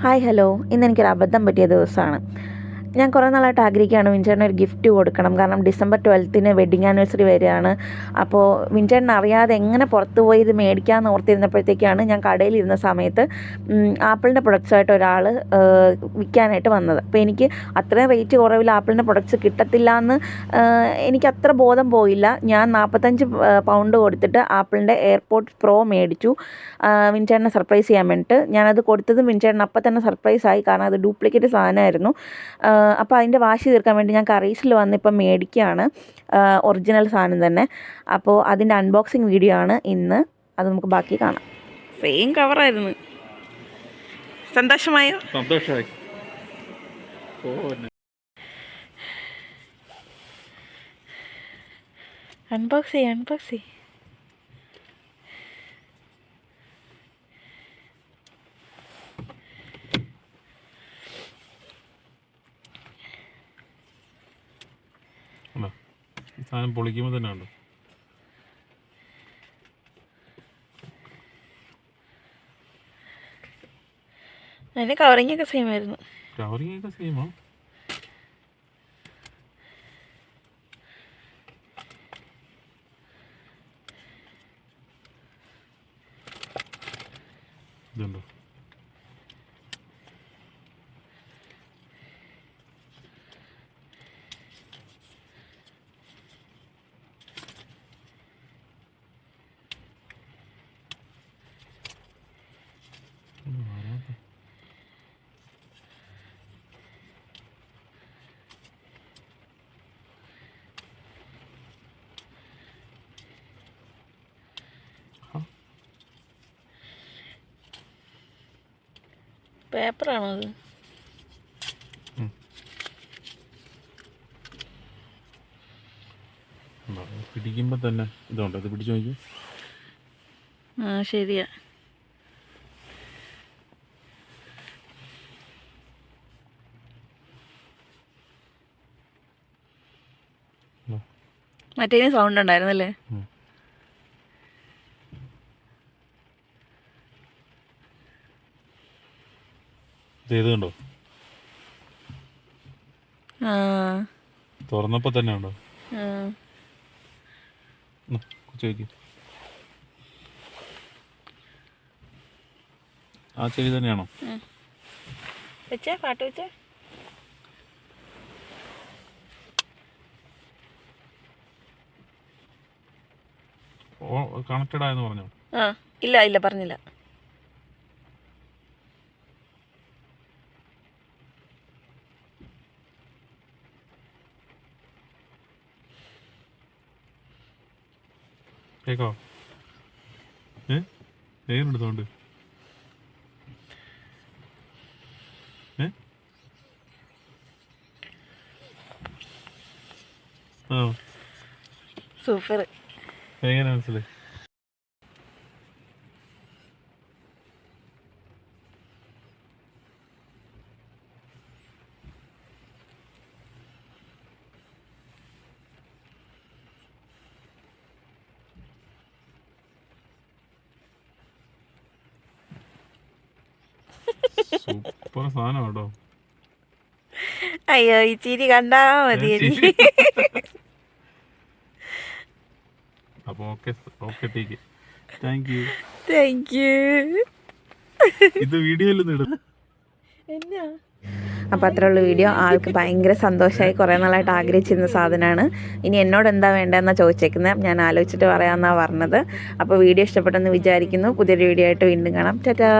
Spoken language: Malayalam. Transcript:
ഹായ് ഹലോ ഇന്ന് എനിക്കൊരു അബദ്ധം പറ്റിയ ദിവസമാണ്. ഞാൻ കുറേ നാളായിട്ട് ആഗ്രഹിക്കുകയാണ് വിൻചേട്ടന് ഒരു ഗിഫ്റ്റ് കൊടുക്കണം. കാരണം ഡിസംബർ ട്വൽത്തിന് വെഡിങ് ആനിവേഴ്സറി വരികയാണ് അപ്പോൾ വിൻചേട്ടൻ അറിയാതെ എങ്ങനെ പുറത്ത് പോയി ഇത് മേടിക്കാമെന്ന് ഓർത്തിരുന്നപ്പോഴത്തേക്കാണ് ഞാൻ കടയിലിരുന്ന സമയത്ത് ആപ്പിളിന്റെ പ്രൊഡക്ട്സായിട്ട് ഒരാൾ വിൽക്കാനായിട്ട് വന്നത്. അപ്പോൾ എനിക്ക് അത്രയും റേറ്റ് കുറവിൽ ആപ്പിളിന്റെ പ്രൊഡക്ട്സ് കിട്ടത്തില്ല എന്ന് എനിക്ക് അത്ര ബോധം പോയില്ല. ഞാൻ നാൽപ്പത്തഞ്ച് പൗണ്ട് കൊടുത്തിട്ട് ആപ്പിളിന്റെ എയർപോർട്ട് പ്രോ മേടിച്ചു. വിൻചേട്ടനെ സർപ്രൈസ് ചെയ്യാൻ വേണ്ടിയിട്ട് ഞാനത് കൊടുത്തതും വിൻചേട്ടൻ അപ്പം തന്നെ സർപ്രൈസ് ആയി. കാരണം അത് ഡ്യൂപ്ലിക്കേറ്റ് സാധനമായിരുന്നു. അപ്പോൾ അതിന്റെ വാശി തീർക്കാൻ വേണ്ടി ഞാൻ കറീസിൽ വന്ന് ഇപ്പം മേടിക്കുകയാണ്. ഒറിജിനൽ സാധനം തന്നെ. അപ്പോൾ അതിന്റെ അൺബോക്സിങ് വീഡിയോ ആണ് ഇന്ന്. അത് നമുക്ക് ബാക്കി കാണാം. സെയിം കവറായിരുന്നു സന്തോഷമായോ? സന്തോഷമായി. അൺബോക്സ് ചെയ്യ അൺബോക്സ് ചെയ്യ. ഈ സാധനം പൊളിക്കുമ്പോൾ തന്നെ ഉണ്ട് അതിന് കവറിങ് ഒക്കെ സെയിം ആയിരുന്നു. ഒക്കെ സെയിമോ ഇതുണ്ടോ? പേപ്പറാണോ അത്? പിടിക്കുമ്പോൾ തന്നെ ഇതുണ്ട്. ഇത് പിടിച്ചു നോക്കി ആ ശരിയാ. മറ്റേ സൗണ്ട് ഉണ്ടായിരുന്നല്ലേ? ഇത് കണ്ടോ ആ. തന്നെ ഉണ്ടോ ആ. ചോദിക്കും ആ ചെടി തന്നെയാണോ? വെച്ചേ പാട്ട് വെച്ചേ. കണക്റ്റഡ് ആയെന്ന് പറഞ്ഞോ? ആ ഇല്ല ഇല്ല പറഞ്ഞില്ല. കേക്കോ? ഏ? എങ്ങനെയുണ്ട് സൗണ്ട് ഏ? ആ. സൂപ്പർ. എങ്ങനെ മനസ്സിലായി? സൂപ്പർ സാധനം കേട്ടോ. അയ്യോ ഈ ചിരി കണ്ടാ മതി അപ്പൊ ഓക്കെ ഓക്കെ ടീക്ക് താങ്ക് യു താങ്ക് യു ഇത് വീഡിയോയിൽ ഇടും എന്നാ? അപ്പോൾ അത്രയുള്ള വീഡിയോ. ആൾക്ക് ഭയങ്കര സന്തോഷമായി കുറേ നാളായിട്ട് ആഗ്രഹിച്ചിരുന്ന സാധനമാണ് ഇനി എന്നോട് എന്താ വേണ്ടതെന്നാണ് ചോദിച്ചേക്കുന്നത് ഞാൻ ആലോചിച്ചിട്ട് പറയാമെന്നാണ് പറഞ്ഞത്. അപ്പോൾ വീഡിയോ ഇഷ്ടപ്പെട്ടെന്ന് വിചാരിക്കുന്നു. പുതിയൊരു വീഡിയോ ആയിട്ട് വീണ്ടും കാണാം. ടാറ്റാ.